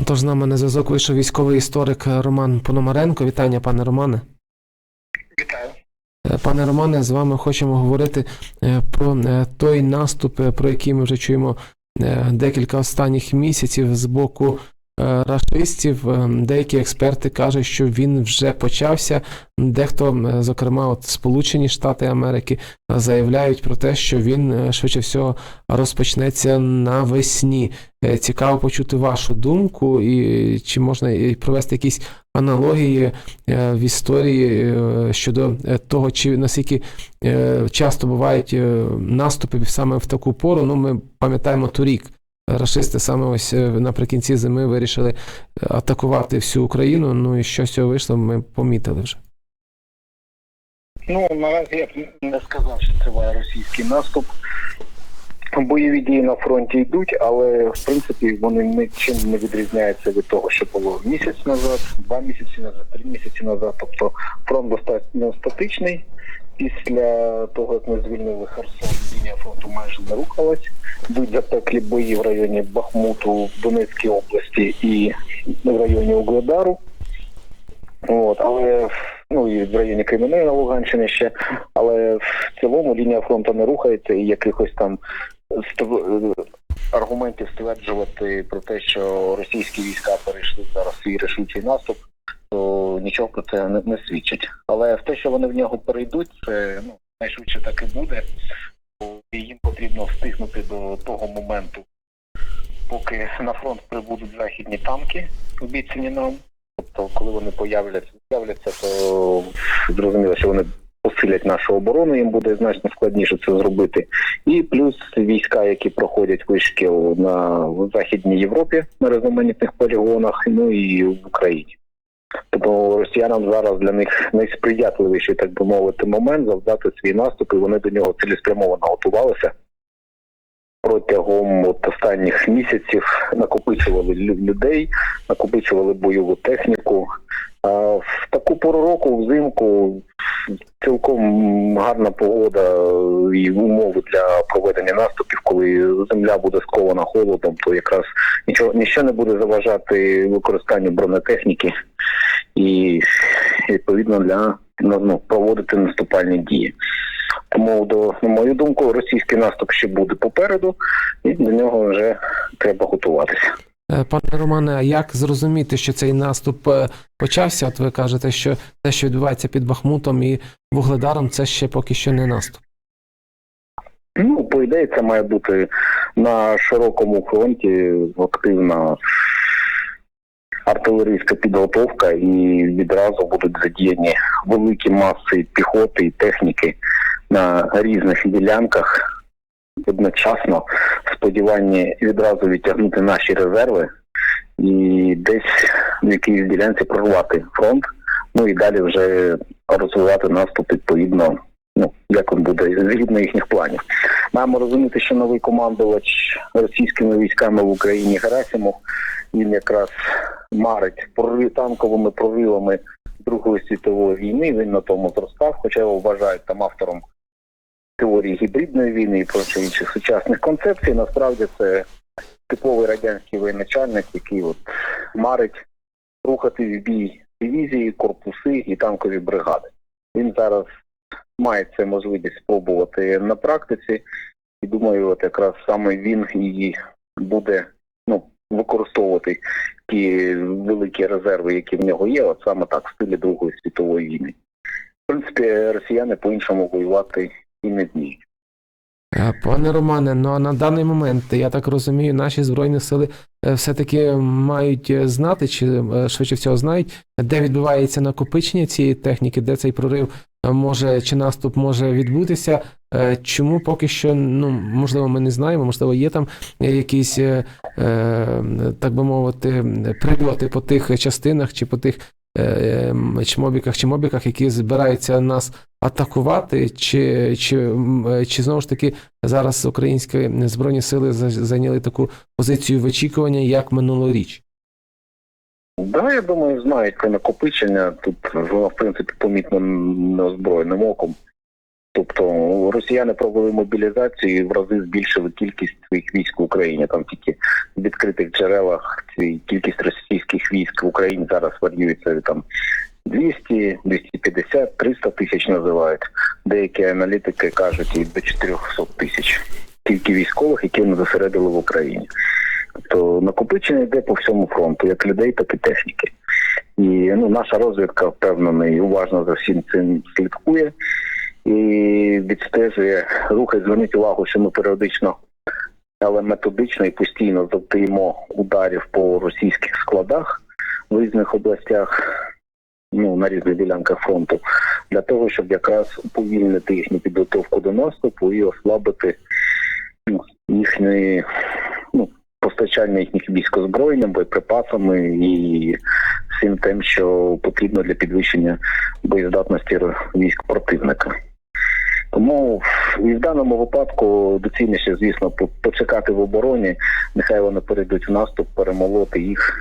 Отож, з нами на зв'язок вийшов військовий історик Роман Пономаренко. Вітання, пане Романе. Вітаю. Е, Пане Романе, з вами хочемо говорити е, про е, той наступ, про який ми вже чуємо декілька останніх місяців з боку рашистів. Е, Деякі експерти кажуть, що він вже почався. Дехто, е, зокрема, от Сполучені Штати Америки, е, заявляють про те, що він е, швидше всього розпочнеться навесні. Е, Цікаво почути вашу думку, і чи можна провести якісь аналогії е, в історії е, щодо е, того, чи наскільки е, часто бувають е, наступи саме в таку пору. Ну, ми пам'ятаємо торік. Рашисти саме ось е, наприкінці зими вирішили е, атакувати всю Україну. Ну і що з цього вийшло, ми помітили вже. Ну наразі я б не сказав, що триває російський наступ. Бойові дії на фронті йдуть, але в принципі вони нічим не відрізняються від того, що було місяць назад, два місяці назад, три місяці назад. Тобто фронт достатньо статичний. Після того, як ми звільнили Херсон, лінія фронту майже не рухалась. Йдуть запеклі бої в районі Бахмуту, в Донецькій області і в районі Угледару. От, але ну і в районі Кремінної на Луганщині ще, але в цілому лінія фронту не рухається і якихось там аргументів стверджувати про те, що російські війська перейшли зараз свій рішучий наступ, то нічого про це не, не свідчить. Але в те, що вони в нього перейдуть, це ну найшвидше так і буде. Бо їм потрібно встигнути до того моменту, поки на фронт прибудуть західні танки, обіцяні нам. Тобто, коли вони появляться, з'являться, то зрозуміло, що вони посилять нашу оборону, їм буде значно складніше це зробити. І плюс війська, які проходять вишкіл на в Західній Європі на різноманітних полігонах, ну і в Україні. Тобто росіянам зараз для них найсприятливіший, так би мовити, момент завдати свій наступ, і вони до нього цілеспрямовано готувалися. Протягом от останніх місяців накопичували лю- людей, накопичували бойову техніку. В таку пору року, взимку, цілком гарна погода і умови для проведення наступів, коли земля буде скована холодом, то якраз нічого ніщо не буде заважати використанню бронетехніки і відповідно для ну, ну, проводити наступальні дії. Тому, до, на мою думку, російський наступ ще буде попереду, і до нього вже треба готуватися. Е, Пане Романе, а як зрозуміти, що цей наступ е, почався? От ви кажете, що те, що відбувається під Бахмутом і Вугледаром, це ще поки що не наступ. Ну, по ідеї, це має бути на широкому фронті активна артилерійська підготовка, і відразу будуть задіяні великі маси піхоти і техніки на різних ділянках. Одночасно в сподіванні відразу відтягнути наші резерви і десь в якійсь ділянці прорвати фронт, ну і далі вже розвивати наступ відповідно ну, як він буде згідно їхніх планів. Маємо розуміти, що новий командувач російськими військами в Україні Герасимов, він якраз марить прорив, танковими проривами Другої світової війни. Він на тому зростав, хоча його вважають там автором теорії гібридної війни і прочих інших сучасних концепцій. Насправді це типовий радянський воєначальник, який от марить рухати в бій дивізії, корпуси і танкові бригади. Він зараз має це можливість спробувати на практиці, і думаю, от якраз саме він і буде використовувати ті великі резерви, які в нього є, от саме так в стилі Другої світової війни. В принципі, росіяни по-іншому воювати і не вміють. Пане Романе, ну а на даний момент, я так розумію, наші збройні сили е, все-таки мають е, знати, чи е, швидше всього знають, де відбувається накопичення цієї техніки, де цей прорив може чи наступ може відбутися. Е, Чому поки що, ну можливо, ми не знаємо, можливо, є там якісь, е, е, так би мовити, прильоти по тих частинах чи по тих чмобіках чи мобіках, які збираються нас атакувати, чи, чи, чи знову ж таки зараз українські збройні сили за- зайняли таку позицію в очікування, як минулоріч? Да, я думаю, знають про накопичення. Тут воно, в принципі, помітно неозброєним оком. Тобто росіяни провели мобілізацію і в рази збільшили кількість своїх військ в Україні. Там тільки в відкритих джерелах кількість російських військ в Україні зараз варіюється там 200, 250, 300 тисяч називають. Деякі аналітики кажуть і до 400 тисяч. Тільки військових, які вони зосередили в Україні. Тобто накопичення йде по всьому фронту, як людей, так і техніки. І ну, наша розвідка впевнений, уважно за всім цим слідкує і відстежує рухи. Зверніть увагу, що ми періодично, але методично і постійно завдаємо ударів по російських складах в різних областях, ну на різних ділянках фронту, для того, щоб якраз уповільнити їхню підготовку до наступу і ослабити ну, їхні постачання їхніх військ озброєнням, боєприпасами і всім тим, що потрібно для підвищення боєздатності військ противника. Тому і в даному випадку доцільніше, звісно, почекати в обороні, нехай вони перейдуть в наступ, перемолоти їх,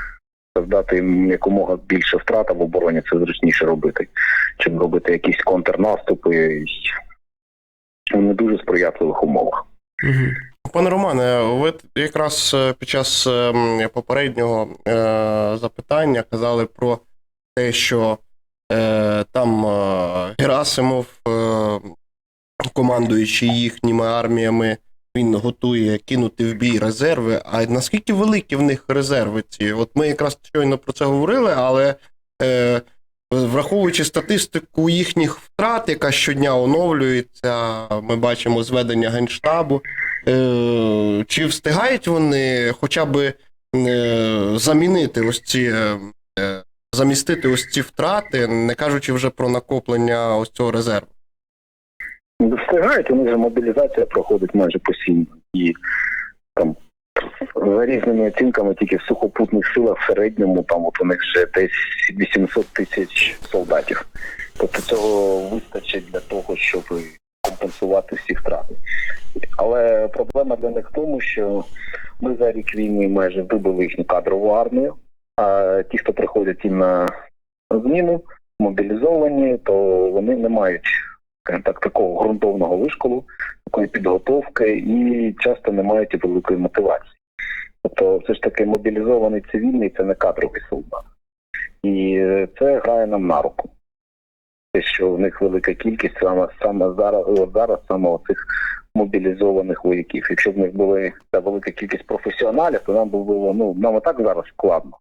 завдати їм якомога більше втрат в обороні, це зручніше робити, чим робити якісь контрнаступи в не дуже сприятливих умовах. Угу. Пане Романе, ви якраз е, під час е, попереднього е, запитання казали про те, що там Герасимов, командуючи їхніми арміями, він готує кинути в бій резерви. А наскільки великі в них резерви ці? От ми якраз щойно про це говорили, але враховуючи статистику їхніх втрат, яка щодня оновлюється, ми бачимо зведення генштабу. Е, чи встигають вони хоча б е, замінити ось ці, е, замістити ось ці втрати, не кажучи вже про накоплення ось цього резерву? Встигають, у них же мобілізація проходить майже постійно. І там за різними оцінками тільки в сухопутних силах в середньому там от у них вже десь 800 тисяч солдатів. Тобто цього вистачить для того, щоб компенсувати всі втрати. Але проблема для них в тому, що ми за рік війни майже вибили їхню кадрову армію, а ті, хто приходять їм на зміну, мобілізовані, то вони не мають так, такого ґрунтовного вишколу, такої підготовки і часто не мають і великої мотивації. Тобто, все ж таки мобілізований цивільний це не кадровий солдат. І це грає нам на руку. Те, що в них велика кількість саме, саме зараз, зараз саме оцих мобілізованих вояків. Якщо б них була та велика кількість професіоналів, то нам було ну нам і так зараз складно.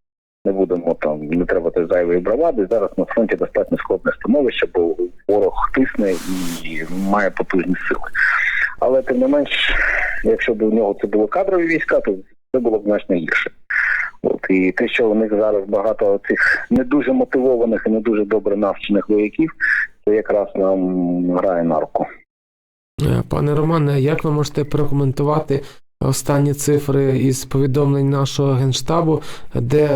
Не будемо там, не треба той зайвої бравади. Зараз на фронті достатньо складне становище, бо ворог тисне і має потужні сили. Але тим не менш, якщо б у нього це були кадрові війська, то це було б значно гірше. От і те, що у них зараз багато цих не дуже мотивованих і не дуже добре навчених вояків, це якраз нам грає на руку. Е, Пане Романе, як ви можете прокоментувати останні цифри із повідомлень нашого генштабу, де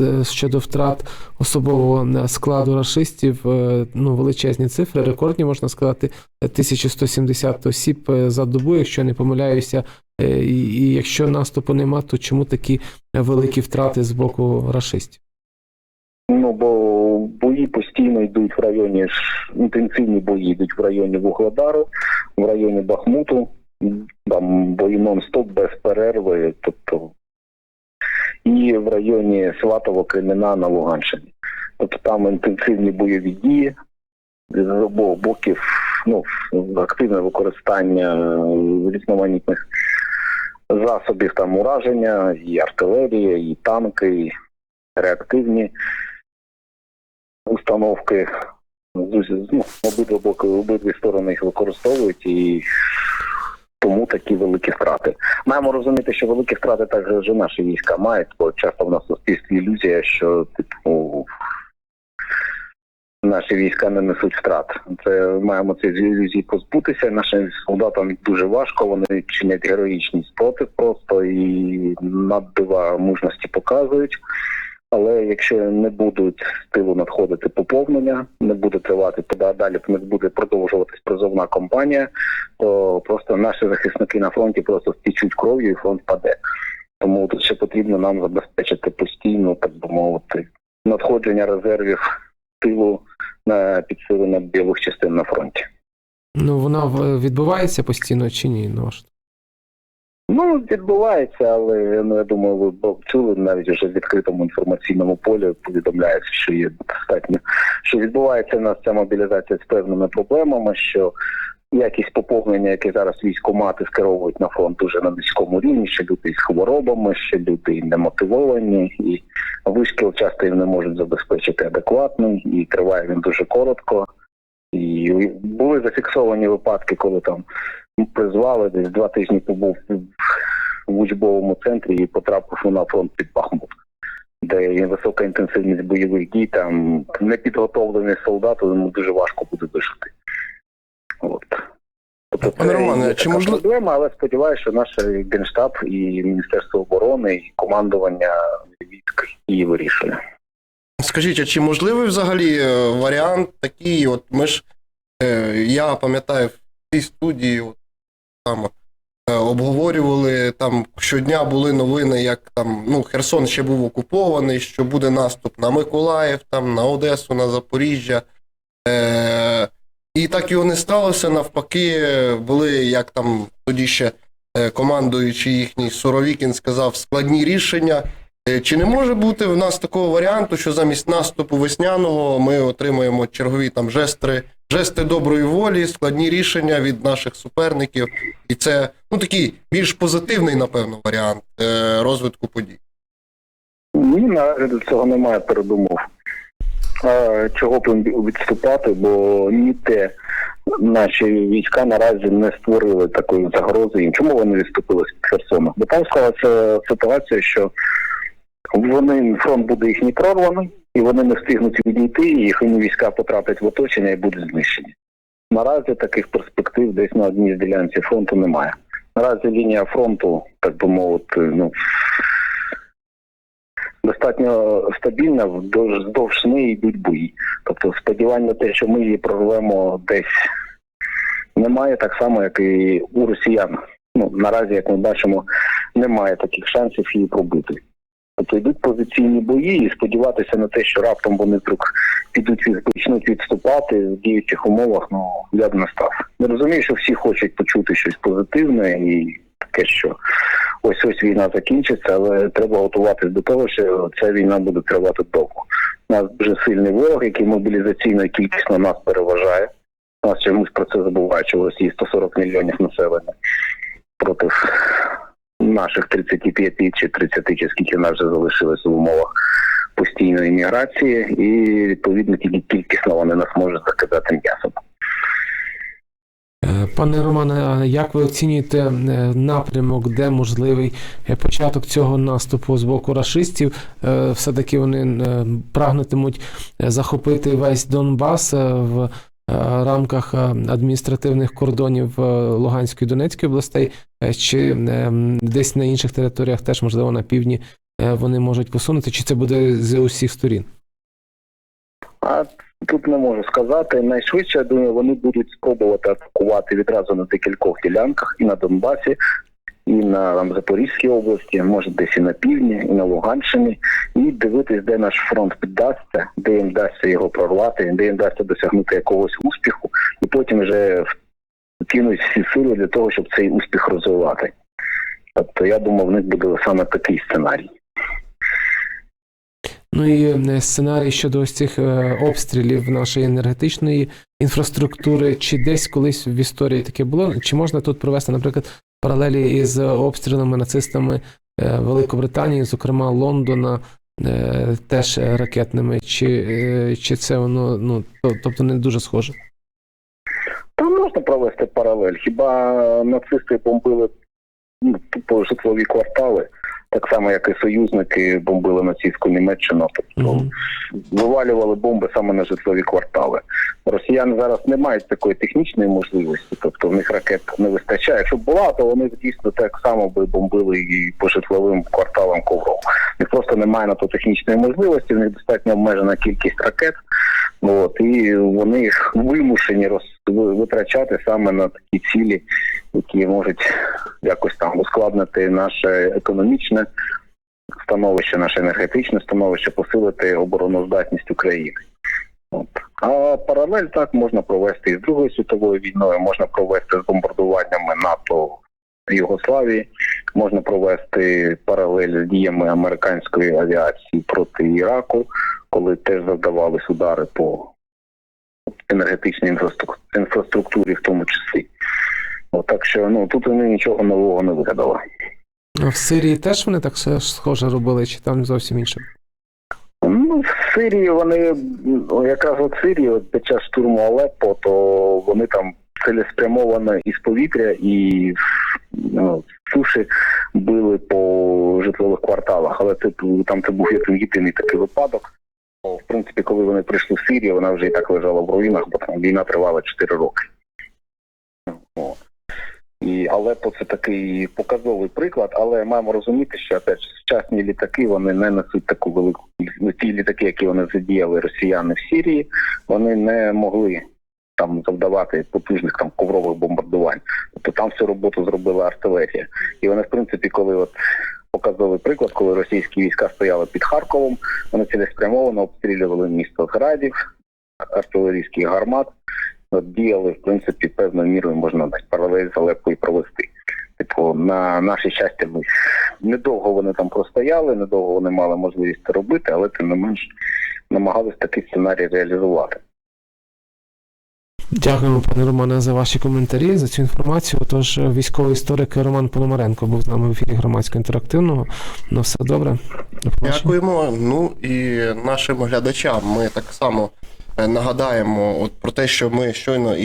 е, щодо втрат особового е, складу рашистів, е, ну величезні цифри, рекордні можна сказати, 1170 осіб за добу, якщо не помиляюся. І, якщо наступу нема, то чому такі великі втрати з боку рашистів? Ну бо бої постійно йдуть в районі ж інтенсивні бої йдуть в районі Вугледару, в районі Бахмуту. Там бої нон-стоп без перерви, тобто і в районі Сватово Кремена на Луганщині. Тобто там інтенсивні бойові дії з обох боків, ну активне використання різноманітних засобів там ураження, і артилерія, і танки, і реактивні установки. Ну, обидва боки, обидві сторони їх використовують і тому такі великі втрати. Маємо розуміти, що великі втрати також наші війська мають, бо часто в нас в суспільстві ілюзія, що типу наші війська не несуть втрат. Це маємо ці ілюзії позбутися. Нашим солдатам дуже важко. Вони чинять героїчний спротив просто і наддива мужності показують. Але якщо не будуть з тилу надходити поповнення, не буде тривати а далі не буде продовжуватись призовна кампанія, то просто наші захисники на фронті просто стічуть кров'ю і фронт паде. Тому тут ще потрібно нам забезпечити постійно, так би мовити, надходження резервів тилу на підсилення білих частин на фронті. Ну, вона відбувається постійно чи ні? ваш Ну, відбувається, але ну, я думаю, ви чули навіть вже в відкритому інформаційному полі повідомляється, що є достатньо, що відбувається у нас ця мобілізація з певними проблемами, що якість поповнення, яке зараз військомати скеровують на фронт, уже на низькому рівні, що люди з хворобами, що люди немотивовані, і вишкіл часто їм не можуть забезпечити адекватний, і триває він дуже коротко. І були зафіксовані випадки, коли там призвали десь два тижні побув в учбовому центрі і потрапив на фронт під Бахмут, де є висока інтенсивність бойових дій, там непідготовлений солдат, йому дуже важко буде вижити. От. Тобто Романе, чи можливо- проблема, але сподіваюся, що наш генштаб і Міністерство оборони, і командування військ її вирішує. Скажіть, а чи можливий взагалі е, варіант такий? От ми ж е, я пам'ятаю в цій студії от, там, е, обговорювали там щодня були новини, як там ну, Херсон ще був окупований, що буде наступ на Миколаїв, там, на Одесу, на Запоріжжя. Е, і так його не сталося. Навпаки, були, як там тоді ще е, командуючий їхній Суровікін сказав, складні рішення. Е, Чи не може бути в нас такого варіанту, що замість наступу весняного ми отримаємо чергові там жести, жести доброї волі, складні рішення від наших суперників, і це ну такий більш позитивний, напевно, варіант е, розвитку подій. Ні, наразі цього немає передумов. Чого б відступати, бо ні те наші війська наразі не створили такої загрози. Чому вони відступили з Херсону? Бо там склалася ситуація, що вони фронт буде їхній прорваний, і вони не встигнуть відійти, і їхні війська потраплять в оточення і будуть знищені. Наразі таких перспектив десь на одній з ділянці фронту немає. Наразі лінія фронту, так би мовити, ну достатньо стабільна, вздовж неї йдуть бої. Тобто сподівання те, що ми її прорвемо десь немає, так само, як і у росіян. Ну, наразі, як ми бачимо, немає таких шансів її пробити. Тобто йдуть позиційні бої і сподіватися на те, що раптом вони вдруг підуть від- почнуть відступати в діючих умовах, ну я б не став. Я розумію, що всі хочуть почути щось позитивне і таке, що ось ось війна закінчиться, але треба готуватись до того, що ця війна буде тривати довго. У нас дуже сильний ворог, який мобілізаційно і кількісно нас переважає. У нас чомусь про це забувають, що в Росії 140 мільйонів населення проти наших 35 чи 30, чи скільки нас вже залишилось в умовах постійної міграції, і відповідно тільки кількісно вони нас можуть закидати м'ясом. Е, Пане Романе, як ви оцінюєте е, напрямок, де можливий е, початок цього наступу з боку рашистів? Е, Все-таки вони прагнутимуть захопити весь Донбас в рамках е, адміністративних кордонів е, Луганської і Донецької областей, е, чи е, десь на інших територіях, теж можливо на півдні, е, вони можуть посунути, чи це буде з усіх сторін? А тут не можу сказати. Найшвидше, я думаю, вони будуть спробувати атакувати відразу на декількох ділянках і на Донбасі, і на там, Запорізькій області, може десь і на півдні, і на Луганщині, і дивитись, де наш фронт піддасться, де їм вдасться його прорвати, де їм вдасться досягнути якогось успіху, і потім вже кинуть всі сили для того, щоб цей успіх розвивати. Тобто я думав, в них буде саме такий сценарій. Ну і е, сценарій щодо ось цих е, обстрілів нашої енергетичної інфраструктури, чи десь колись в історії таке було? Чи можна тут провести, наприклад, паралелі із обстрілами нацистами е, Великобританії, зокрема Лондона, е, теж ракетними, чи, е, чи це воно ну тобто не дуже схоже? Там можна провести паралель. Хіба нацисти бомбили ну, житлові квартали, так само, як і союзники бомбили нацистську Німеччину, тобто Мгм. вивалювали бомби саме на житлові квартали. Росіяни зараз не мають такої технічної можливості, тобто в них ракет не вистачає. Якщо б була, то вони дійсно так само би бомбили і по житловим кварталам ковром. В них просто немає на то технічної можливості, в них достатньо обмежена кількість ракет. От, і вони вимушені роз, витрачати саме на такі цілі, які можуть якось там ускладнити наше економічне становище, наше енергетичне становище, посилити обороноздатність України. От. А паралель так можна провести і з Другою світовою війною, можна провести з бомбардуваннями НАТО Югославії, можна провести паралель з діями американської авіації проти Іраку, коли теж завдавались удари по енергетичній інфраструк- інфраструктурі, в тому числі. От, так що ну тут вони нічого нового не вигадали. А в Сирії теж вони так все схоже робили, чи там зовсім інше? Ну, в Сирії вони ну, якраз от Сирії, от під час штурму Алеппо, то вони там цілеспрямовано із повітря і з суші били по житлових кварталах. Але це там це був єдиний такий випадок. В принципі, коли вони прийшли в Сирію, вона вже і так лежала в руїнах, бо там війна тривала 4 роки. І Алеппо це такий показовий приклад, але маємо розуміти, що опять, сучасні літаки вони не несуть таку велику ну, ті літаки, які вони задіяли росіяни в Сирії, вони не могли там завдавати потужних там коврових бомбардувань. Тобто там всю роботу зробила артилерія. І вони, в принципі, коли от показовий приклад, коли російські війська стояли під Харковом, вони цілеспрямовано обстрілювали місто градів, артилерійських гармат діяли, в принципі, певною мірою можна десь паралель з Алеппо провести. Типу, на наше щастя, ми недовго вони там простояли, недовго вони мали можливість це робити, але тим не менш намагались такий сценарій реалізувати. Дякуємо, пане Романе, за ваші коментарі, за цю інформацію. Тож е, військовий історик Роман Пономаренко був з нами в ефірі громадського інтерактивного. На все добре. До. Дякуємо. Ну і нашим глядачам ми так само е, нагадаємо от про те, що ми щойно і